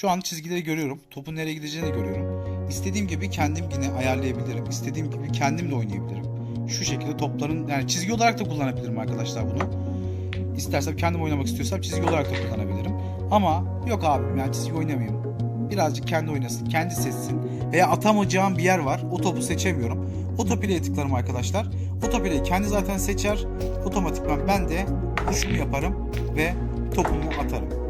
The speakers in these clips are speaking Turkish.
şu an çizgileri görüyorum. Topun nereye gideceğini görüyorum. İstediğim gibi kendim yine ayarlayabilirim. İstediğim gibi kendim de oynayabilirim. Şu şekilde topların yani çizgi olarak da kullanabilirim arkadaşlar bunu. İstersem kendim oynamak istiyorsam çizgi olarak da kullanabilirim. Ama yok abim yani çizgi oynamayayım. Birazcık kendi oynasın, kendi seçsin. Veya atamayacağım bir yer var. O topu seçemiyorum. Otoplay'e tıklarım arkadaşlar. Otoplay'i kendi zaten seçer. Otomatikman ben de tuşumu yaparım ve topumu atarım.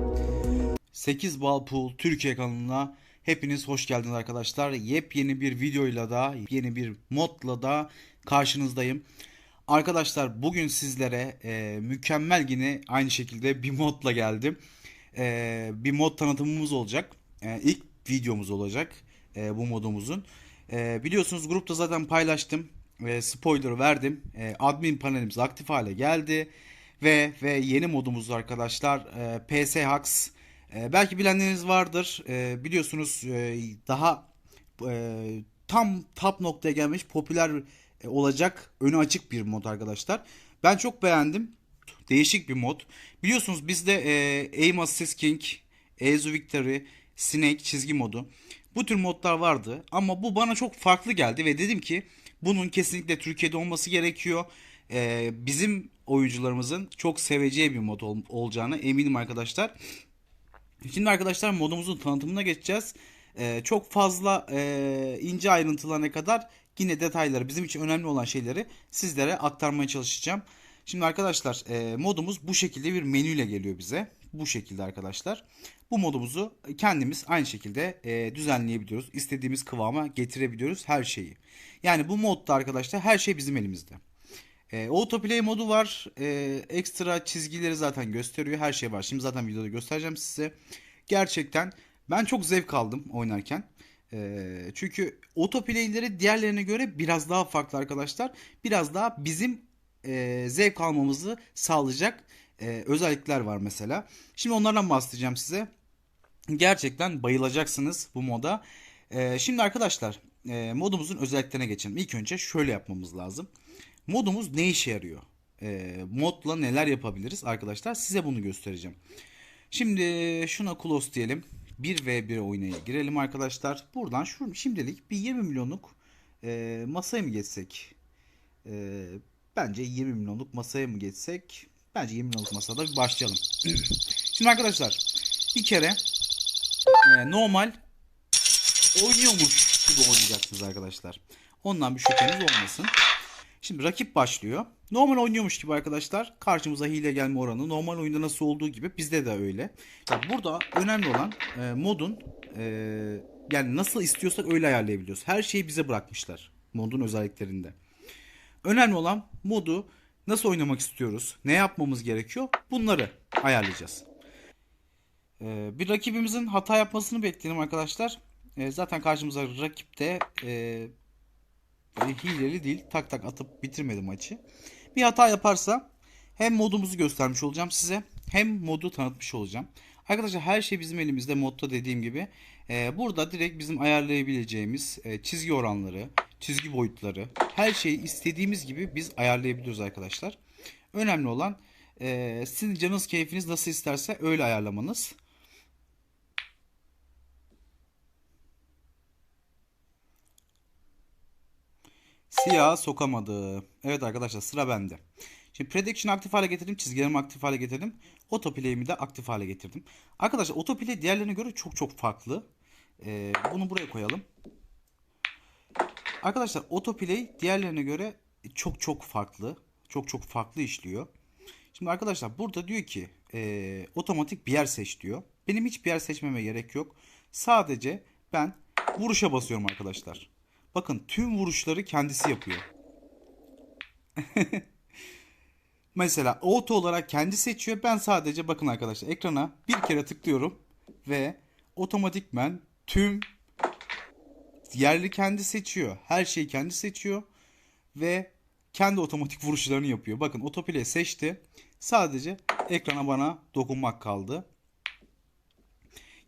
8 Bal Pool Türkiye kanalına hepiniz hoş geldiniz arkadaşlar. Yepyeni bir videoyla da, yeni bir modla da karşınızdayım. Arkadaşlar bugün sizlere e, mükemmel yine aynı şekilde bir modla geldim. E, bir mod tanıtımımız olacak. E, ilk videomuz olacak e, bu modumuzun. E, biliyorsunuz grupta zaten paylaştım. ve spoiler verdim. E, admin panelimiz aktif hale geldi. Ve ve yeni modumuz arkadaşlar e, PS Hacks. E, belki bilenleriniz vardır. E, biliyorsunuz e, daha e, tam top noktaya gelmiş popüler e, olacak önü açık bir mod arkadaşlar. Ben çok beğendim. Değişik bir mod. Biliyorsunuz bizde e, Aim Assist King, Ezu Victory, Snake çizgi modu. Bu tür modlar vardı ama bu bana çok farklı geldi ve dedim ki bunun kesinlikle Türkiye'de olması gerekiyor. E, bizim oyuncularımızın çok seveceği bir mod ol- olacağını eminim arkadaşlar. Şimdi arkadaşlar modumuzun tanıtımına geçeceğiz. Ee, çok fazla e, ince ayrıntılarına kadar yine detayları bizim için önemli olan şeyleri sizlere aktarmaya çalışacağım. Şimdi arkadaşlar e, modumuz bu şekilde bir menüyle geliyor bize. Bu şekilde arkadaşlar. Bu modumuzu kendimiz aynı şekilde e, düzenleyebiliyoruz. İstediğimiz kıvama getirebiliyoruz her şeyi. Yani bu modda arkadaşlar her şey bizim elimizde. E, autoplay modu var. E, ekstra çizgileri zaten gösteriyor. Her şey var. Şimdi zaten videoda göstereceğim size. Gerçekten ben çok zevk aldım oynarken. E, çünkü autoplay'leri diğerlerine göre biraz daha farklı arkadaşlar. Biraz daha bizim e, zevk almamızı sağlayacak e, özellikler var mesela. Şimdi onlardan bahsedeceğim size. Gerçekten bayılacaksınız bu moda. E, şimdi arkadaşlar e, modumuzun özelliklerine geçelim. İlk önce şöyle yapmamız lazım. Modumuz ne işe yarıyor? E, modla neler yapabiliriz arkadaşlar? Size bunu göstereceğim. Şimdi şuna close diyelim. 1v1 oynaya girelim arkadaşlar. Buradan şu şimdilik bir 20 milyonluk e, masaya mı geçsek? E, bence 20 milyonluk masaya mı geçsek? Bence 20 milyonluk masada bir başlayalım. Şimdi arkadaşlar bir kere e, normal oynuyormuş gibi oynayacaksınız arkadaşlar. Ondan bir şüpheniz olmasın. Şimdi rakip başlıyor. Normal oynuyormuş gibi arkadaşlar. Karşımıza hile gelme oranı normal oyunda nasıl olduğu gibi bizde de öyle. Ya burada önemli olan e, modun e, yani nasıl istiyorsak öyle ayarlayabiliyoruz. Her şeyi bize bırakmışlar modun özelliklerinde. Önemli olan modu nasıl oynamak istiyoruz, ne yapmamız gerekiyor bunları ayarlayacağız. E, bir rakibimizin hata yapmasını bekleyelim arkadaşlar. E, zaten karşımıza rakip de e, Böyle hileli değil. Tak tak atıp bitirmedi maçı. Bir hata yaparsa hem modumuzu göstermiş olacağım size hem modu tanıtmış olacağım. Arkadaşlar her şey bizim elimizde modda dediğim gibi. Ee, burada direkt bizim ayarlayabileceğimiz e, çizgi oranları, çizgi boyutları her şeyi istediğimiz gibi biz ayarlayabiliyoruz arkadaşlar. Önemli olan e, sizin canınız keyfiniz nasıl isterse öyle ayarlamanız. Siyah sokamadı. Evet arkadaşlar sıra bende. Şimdi prediction aktif hale getirdim. Çizgilerimi aktif hale getirdim. Autoplay'imi de aktif hale getirdim. Arkadaşlar autoplay diğerlerine göre çok çok farklı. Ee, bunu buraya koyalım. Arkadaşlar autoplay diğerlerine göre çok çok farklı. Çok çok farklı işliyor. Şimdi arkadaşlar burada diyor ki e, otomatik bir yer seç diyor. Benim hiç bir yer seçmeme gerek yok. Sadece ben vuruşa basıyorum arkadaşlar. Bakın tüm vuruşları kendisi yapıyor. Mesela auto olarak kendi seçiyor. Ben sadece bakın arkadaşlar ekrana bir kere tıklıyorum ve otomatikmen tüm yerli kendi seçiyor. Her şeyi kendi seçiyor ve kendi otomatik vuruşlarını yapıyor. Bakın autoplay seçti. Sadece ekrana bana dokunmak kaldı.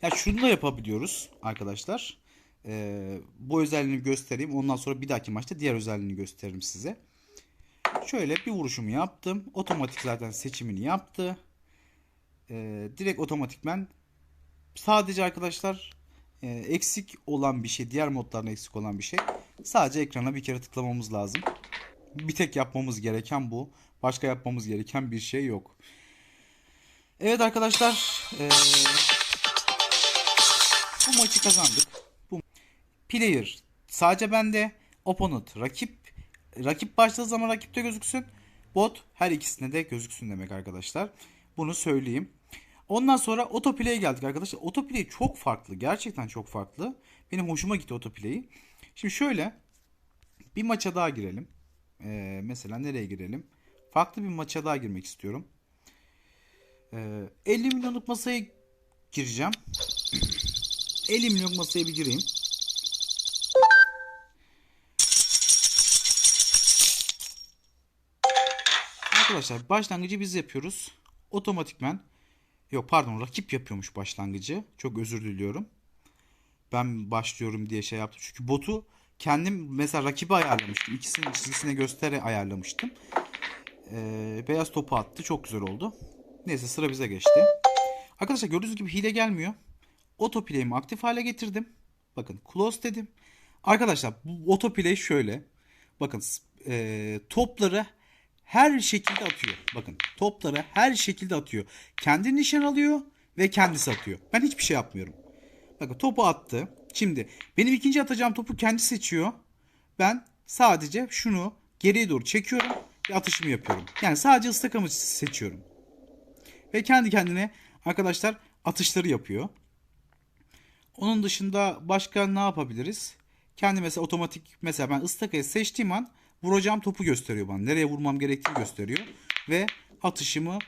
Ya şunu da yapabiliyoruz arkadaşlar. Ee, bu özelliğini göstereyim. Ondan sonra bir dahaki maçta diğer özelliğini gösteririm size. Şöyle bir vuruşumu yaptım. Otomatik zaten seçimini yaptı. Ee, direkt otomatikmen sadece arkadaşlar e, eksik olan bir şey, diğer modların eksik olan bir şey. Sadece ekrana bir kere tıklamamız lazım. Bir tek yapmamız gereken bu. Başka yapmamız gereken bir şey yok. Evet arkadaşlar, e, bu maçı kazandık. Player sadece bende, opponent rakip rakip başladığı zaman rakipte gözüksün. Bot her ikisine de gözüksün demek arkadaşlar. Bunu söyleyeyim. Ondan sonra otoplay'e geldik arkadaşlar. Otoplay çok farklı. Gerçekten çok farklı. Benim hoşuma gitti otoplay'i. Şimdi şöyle bir maça daha girelim. Ee, mesela nereye girelim? Farklı bir maça daha girmek istiyorum. Ee, 50 milyonluk masaya gireceğim. 50 milyon masaya bir gireyim. Arkadaşlar başlangıcı biz yapıyoruz. Otomatikmen yok pardon rakip yapıyormuş başlangıcı. Çok özür diliyorum. Ben başlıyorum diye şey yaptım. Çünkü botu kendim mesela rakibi ayarlamıştım. İkisinin çizgisine göstere ayarlamıştım. Ee, beyaz topu attı. Çok güzel oldu. Neyse sıra bize geçti. Arkadaşlar gördüğünüz gibi hile gelmiyor. Autoplay'imi aktif hale getirdim. Bakın close dedim. Arkadaşlar bu autoplay şöyle. Bakın e, topları her şekilde atıyor. Bakın topları her şekilde atıyor. Kendi nişan alıyor ve kendisi atıyor. Ben hiçbir şey yapmıyorum. Bakın topu attı. Şimdi benim ikinci atacağım topu kendi seçiyor. Ben sadece şunu geriye doğru çekiyorum ve atışımı yapıyorum. Yani sadece ıstakamı seçiyorum. Ve kendi kendine arkadaşlar atışları yapıyor. Onun dışında başka ne yapabiliriz? Kendi mesela otomatik mesela ben ıstakayı seçtiğim an vuracağım topu gösteriyor bana. Nereye vurmam gerektiğini gösteriyor. Ve atışımı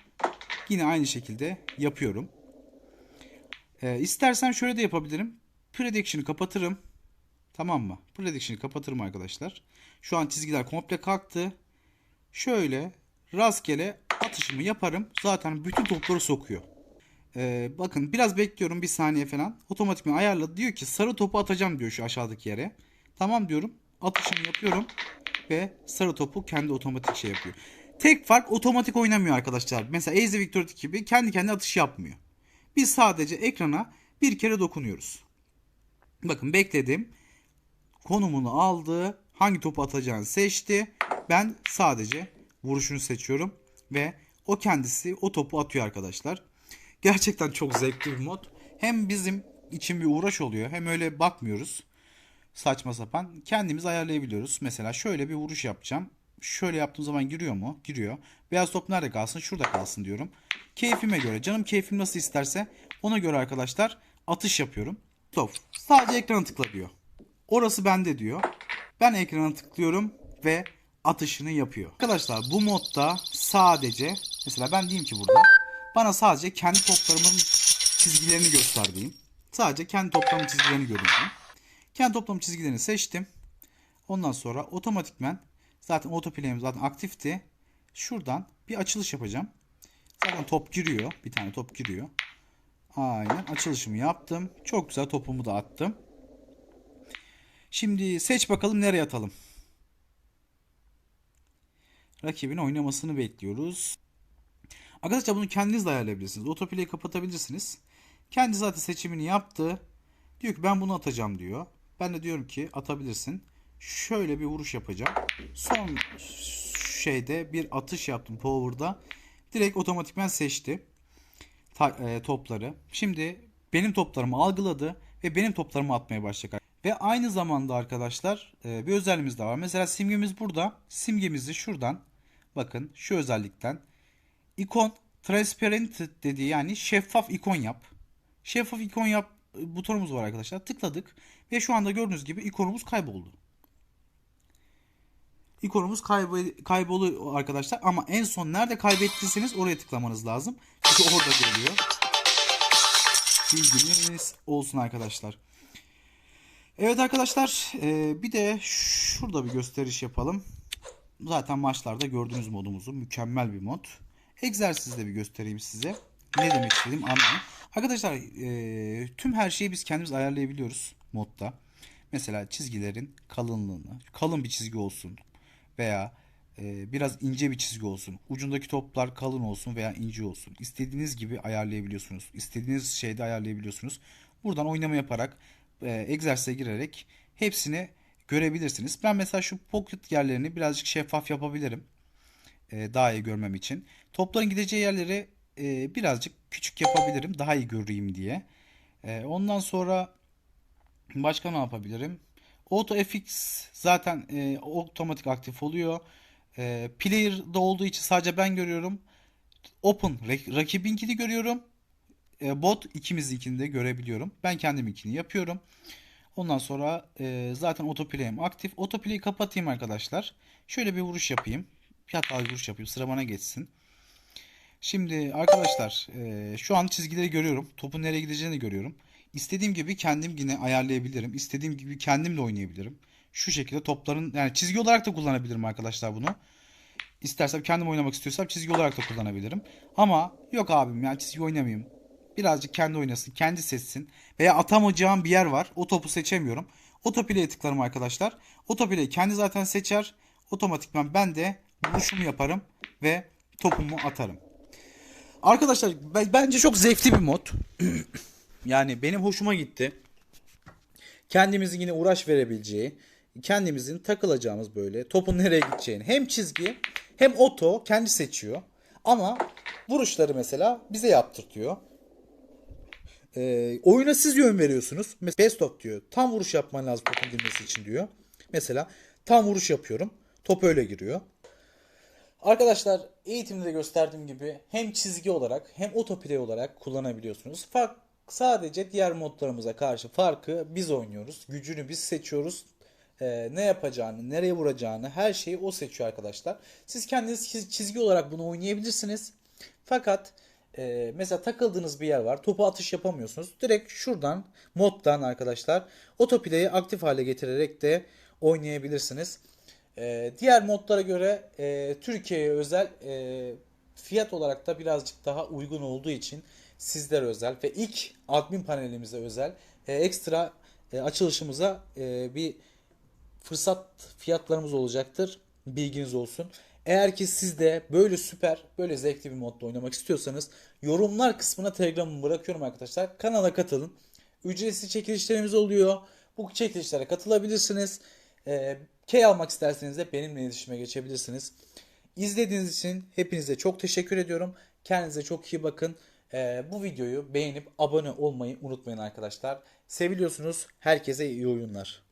yine aynı şekilde yapıyorum. Ee, istersen şöyle de yapabilirim. Prediction'ı kapatırım. Tamam mı? Prediction'ı kapatırım arkadaşlar. Şu an çizgiler komple kalktı. Şöyle rastgele atışımı yaparım. Zaten bütün topları sokuyor. Ee, bakın biraz bekliyorum bir saniye falan. Otomatikman ayarladı. Diyor ki sarı topu atacağım diyor şu aşağıdaki yere. Tamam diyorum. Atışımı yapıyorum. Ve sarı topu kendi otomatik şey yapıyor. Tek fark otomatik oynamıyor arkadaşlar. Mesela Ace Victor gibi kendi kendine atış yapmıyor. Biz sadece ekrana bir kere dokunuyoruz. Bakın bekledim. Konumunu aldı. Hangi topu atacağını seçti. Ben sadece vuruşunu seçiyorum. Ve o kendisi o topu atıyor arkadaşlar. Gerçekten çok zevkli bir mod. Hem bizim için bir uğraş oluyor. Hem öyle bakmıyoruz. Saçma sapan. Kendimiz ayarlayabiliyoruz. Mesela şöyle bir vuruş yapacağım. Şöyle yaptığım zaman giriyor mu? Giriyor. Beyaz top nerede kalsın? Şurada kalsın diyorum. Keyfime göre. Canım keyfim nasıl isterse ona göre arkadaşlar atış yapıyorum. Top. Sadece ekrana tıkla diyor. Orası bende diyor. Ben ekrana tıklıyorum ve atışını yapıyor. Arkadaşlar bu modda sadece mesela ben diyeyim ki burada bana sadece kendi toplarımın çizgilerini göster diyeyim. Sadece kendi toplamın çizgilerini görün. Kendi toplam çizgilerini seçtim. Ondan sonra otomatikmen zaten autoplay'im zaten aktifti. Şuradan bir açılış yapacağım. Zaten top giriyor. Bir tane top giriyor. Aynen açılışımı yaptım. Çok güzel topumu da attım. Şimdi seç bakalım nereye atalım. Rakibin oynamasını bekliyoruz. Arkadaşlar bunu kendiniz de ayarlayabilirsiniz. Autoplay'i kapatabilirsiniz. Kendi zaten seçimini yaptı. Diyor ki ben bunu atacağım diyor. Ben de diyorum ki atabilirsin. Şöyle bir vuruş yapacağım. Son şeyde bir atış yaptım power'da. Direkt otomatikman seçti ta, e, topları. Şimdi benim toplarımı algıladı ve benim toplarımı atmaya başlayacak. Ve aynı zamanda arkadaşlar e, bir özelliğimiz daha var. Mesela simgemiz burada. Simgemizi şuradan bakın şu özellikten ikon transparent dediği yani şeffaf ikon yap. Şeffaf ikon yap butonumuz var arkadaşlar. Tıkladık ve şu anda gördüğünüz gibi ikonumuz kayboldu. İkonumuz kaybol kayboluyor arkadaşlar ama en son nerede kaybettiyseniz oraya tıklamanız lazım. Çünkü orada geliyor. Bilginiz olsun arkadaşlar. Evet arkadaşlar e, bir de şurada bir gösteriş yapalım. Zaten maçlarda gördüğünüz modumuzu mükemmel bir mod. Egzersizde bir göstereyim size. Ne demek istediğim anlayın. Arkadaşlar e, tüm her şeyi biz kendimiz ayarlayabiliyoruz modda. Mesela çizgilerin kalınlığını, kalın bir çizgi olsun veya e, biraz ince bir çizgi olsun. Ucundaki toplar kalın olsun veya ince olsun. İstediğiniz gibi ayarlayabiliyorsunuz. İstediğiniz şeyde ayarlayabiliyorsunuz. Buradan oynama yaparak e, egzersize girerek hepsini görebilirsiniz. Ben mesela şu pocket yerlerini birazcık şeffaf yapabilirim. E, daha iyi görmem için. Topların gideceği yerleri e, birazcık küçük yapabilirim. Daha iyi göreyim diye. E, ondan sonra başka ne yapabilirim? Auto FX zaten e, otomatik aktif oluyor. E, player'da olduğu için sadece ben görüyorum. Open rak- rakibinkini görüyorum. E, bot ikimizinkini de görebiliyorum. Ben kendiminkini yapıyorum. Ondan sonra e, zaten autoplay'im aktif. Autoplay'i kapatayım arkadaşlar. Şöyle bir vuruş yapayım. Hatalı vuruş yapayım. Sıra bana geçsin. Şimdi arkadaşlar e, şu an çizgileri görüyorum. Topun nereye gideceğini de görüyorum. İstediğim gibi kendim yine ayarlayabilirim. İstediğim gibi kendim de oynayabilirim. Şu şekilde topların yani çizgi olarak da kullanabilirim arkadaşlar bunu. İstersem kendim oynamak istiyorsam çizgi olarak da kullanabilirim. Ama yok abim ya çizgi oynamayayım. Birazcık kendi oynasın, kendi seçsin. Veya atamayacağım bir yer var. O topu seçemiyorum. Otoplay'e tıklarım arkadaşlar. Otoplay kendi zaten seçer. Otomatikman ben de vuruşumu yaparım ve topumu atarım. Arkadaşlar ben- bence çok zevkli bir mod. yani benim hoşuma gitti. Kendimizin yine uğraş verebileceği, kendimizin takılacağımız böyle topun nereye gideceğini hem çizgi hem oto kendi seçiyor. Ama vuruşları mesela bize yaptırtıyor. Ee, oyuna siz yön veriyorsunuz. Best of diyor. Tam vuruş yapman lazım topun girmesi için diyor. Mesela tam vuruş yapıyorum. Top öyle giriyor. Arkadaşlar eğitimde de gösterdiğim gibi hem çizgi olarak hem autoplay olarak kullanabiliyorsunuz. Fark sadece diğer modlarımıza karşı farkı biz oynuyoruz. Gücünü biz seçiyoruz. Ee, ne yapacağını, nereye vuracağını her şeyi o seçiyor arkadaşlar. Siz kendiniz çiz- çizgi olarak bunu oynayabilirsiniz. Fakat e, mesela takıldığınız bir yer var. Topu atış yapamıyorsunuz. Direkt şuradan moddan arkadaşlar autoplay'i aktif hale getirerek de oynayabilirsiniz. Ee, diğer modlara göre e, Türkiye'ye özel e, fiyat olarak da birazcık daha uygun olduğu için sizlere özel ve ilk admin panelimize özel e, ekstra e, açılışımıza e, bir fırsat fiyatlarımız olacaktır. Bilginiz olsun. Eğer ki siz de böyle süper, böyle zevkli bir modda oynamak istiyorsanız yorumlar kısmına Telegram'ımı bırakıyorum arkadaşlar. Kanala katılın. Ücretsiz çekilişlerimiz oluyor. Bu çekilişlere katılabilirsiniz. Ee, key almak isterseniz de benimle iletişime geçebilirsiniz. İzlediğiniz için hepinize çok teşekkür ediyorum. Kendinize çok iyi bakın. Ee, bu videoyu beğenip abone olmayı unutmayın arkadaşlar. Seviliyorsunuz. Herkese iyi oyunlar.